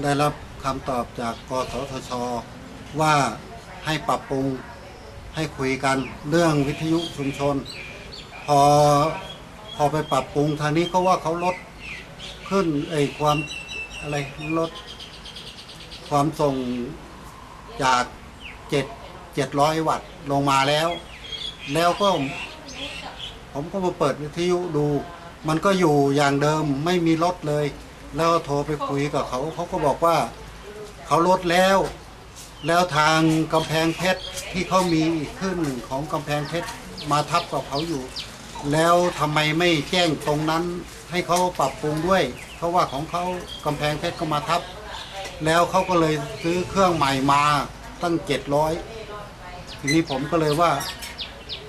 ได้รับคำตอบจากกสทช ว่าให้ปรับปรุงให้คุยกันเรื่องวิทยุชุมชน พอพอไปปรับปรุงทางนี้ก็ว่าเขาลดขึ้นไอ้ความอะไรลดความส่งจากเจ็ดเจ็ดร้อยวัตต์ลงมาแล้ว แล้วก็ ผมก็มาเปิดวิทยุดู มันก็อยู่อย่างเดิมไม่มีลดเลย แล้วโทรไปคุยกับเขาเขาก็บอกว่าเขาลดแล้ว แล้วทางกำแพงเพชรที่เขามีอีกขึ้นหนึ่งของกำแพงเพชรมาทับกับเขาอยู่ แล้วทำไมไม่แจ้งตรงนั้นให้เขาปรับปรุงด้วย เพราะว่าของเขากำแพงเพชรก็มาทับ แล้วเขาก็เลยซื้อเครื่องใหม่มาตั้งเจ็ดร้อยทีนี้ผมก็เลยว่า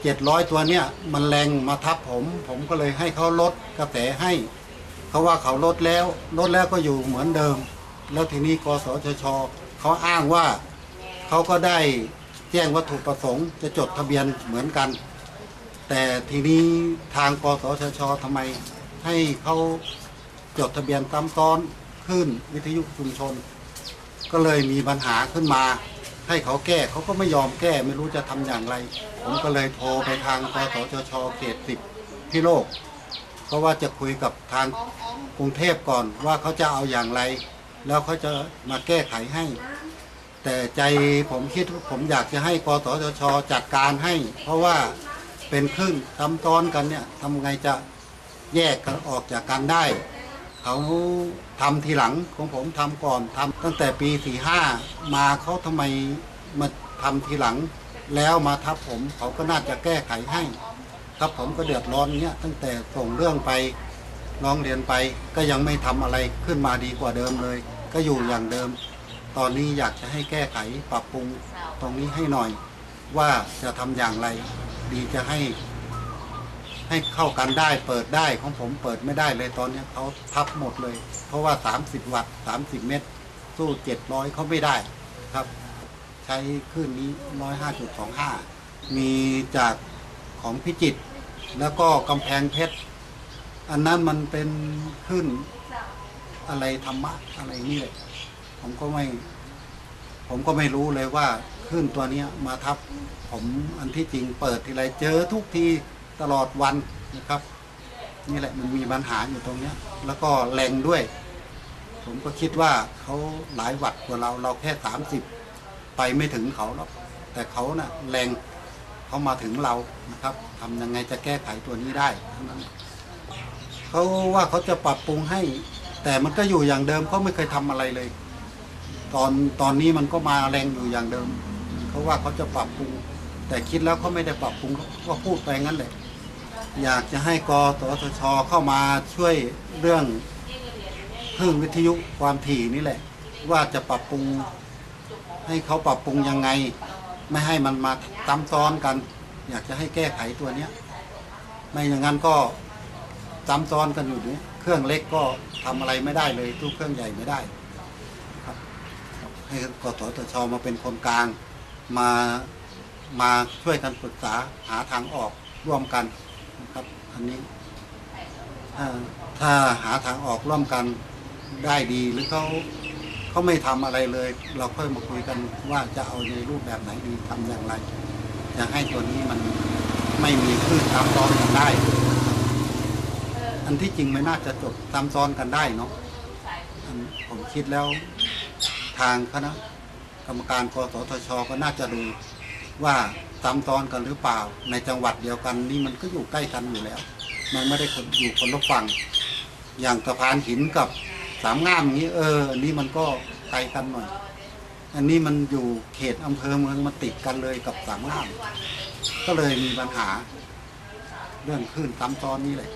เจ็ดร้อยตัวเนี้ยมันแรงมาทับผม ผมก็เลยให้เขาลดกระแสให้ เขาว่าเขาลดแล้วลดแล้วก็อยู่เหมือนเดิม แล้วทีนี้กสชชเขาอ้างว่าเขาก็ได้แจ้งวัตถุประสงค์จะจดทะเบียนเหมือนกัน แต่ทีนี้ทางกสชชทำไมให้เขาจดทะเบียนซ้ำซ้อนขึ้นวิทยุชุมชน ก็เลยมีปัญหาขึ้นมา ให้เขาแก้เขาก็ไม่ยอมแก้ไม่รู้จะทำอย่างไร ผมก็เลยโทรไปทางกสชชเขตสิบพิโลก ราะว่าจะคุยกับทางกรุงเทพก่อนว่าเขาจะเอาอย่างไร แล้วเขาจะมาแก้ไขให้ แต่ใจผมคิดว่าผมอยากจะให้กสชชจัดการให้ เพราะว่าเป็นครึ่งซ้ำซ้อนกันเนี่ยทำไงจะแยกกันออกจากกันได้ เขาทำทีหลังของผมทำก่อนทำตั้งแต่ปีสี่ห้ามาเขาทำไมมาทำทีหลัง แล้วมาทับผมเขาก็น่าจะแก้ไขให้ ครับผมก็เดือดร้อนเนี้ยตั้งแต่ส่งเรื่องไปร้องเรียนไปก็ยังไม่ทำอะไรขึ้นมาดีกว่าเดิมเลย ก็อยู่อย่างเดิม ตอนนี้อยากจะให้แก้ไขปรับปรุงตรงนี้ให้หน่อย ว่าจะทำอย่างไร ดีจะให้ ให้เข้ากันได้เปิดได้ของผมเปิดไม่ได้เลยตอนนี้เขาพับหมดเลย เพราะว่า 30 วัตต์30 เมตร สู้ 700เขาไม่ได้ครับ ใช้คลื่นนี้ 105.25 มีจาก ของพิจิตรแล้วก็กำแพงเพชรอันนั้นมันเป็นคลื่นอะไรธรรมะอะไรนี่แหละผมก็ไม่ ผมก็ไม่รู้เลยว่าคลื่นตัวนี้มาทับ ผมอันที่จริงเปิดทีไรเจอทุกทีตลอดวันนะครับ นี่แหละมันมีปัญหาอยู่ตรงนี้แล้วก็แรงด้วย ผมก็คิดว่าเขาหลายวัตต์กว่าเราเราแค่สามสิบไปไม่ถึงเขาหรอกแต่เขาน่ะแรง เขามาถึงเรานะครับทำยังไงจะแก้ไขตัวนี้ได้เท่านั้นเขาว่าเขาจะปรับปรุงให้ แต่มันก็อยู่อย่างเดิมเขาไม่เคยทำอะไรเลย ตอนตอนนี้มันก็มาแรงอยู่อย่างเดิมเขาว่าเขาจะปรับปรุง แต่คิดแล้วเขาไม่ได้ปรับปรุงก็พูดไปงั้นแหละอยากจะให้กสทชเข้ามาช่วยเรื่องคลื่นวิทยุความถี่นี่แหละ ว่าจะปรับปรุงให้เขาปรับปรุงยังไง ไม่ให้มันมาซ้ำซ้อนกัน อยากจะให้แก้ไขตัวเนี้ย ไม่อย่างนั้นก็ซ้ำซ้อนกันอยู่นี้เครื่องเล็กก็ทำอะไรไม่ได้เลยตู้เครื่องใหญ่ไม่ได้ครับ ให้กสทชมาเป็นคนกลางมามาช่วยกันปรึกษาหาทางออกร่วมกันนะครับอันนี้ถ้าถ้าหาทางออกร่วมกันได้ดีหรือเขา เขาไม่ทำอะไรเลย เราค่อยมาคุยกันว่าจะเอาในรูปแบบไหนดีทำอย่างไรจะให้ตัวนี้มันไม่มีคลื่นซ้ำซ้อนกันได้ อันที่จริงไม่น่าจะจบซ้ำซ้อนกันได้เนาะนผมคิดแล้วทางคณะกรรมการกสทช ก็น่าจะดูว่าซ้ำซ้อนกันหรือเปล่า ในจังหวัดเดียวกันนี่มันก็อยู่ใกล้กันอยู่แล้ว มันไม่ได้อยู่คนละฝั่งอย่างสะพานหินกับ สามง่ามอย่างนี้ เอออันนี้มันก็ไกลกันหน่อย อันนี้มันอยู่เขตอำเภอเมืองมาติดกันเลยกับสามง่าม ก็เลยมีปัญหา เรื่องคลื่นซ้ำซ้อนนี่แหละ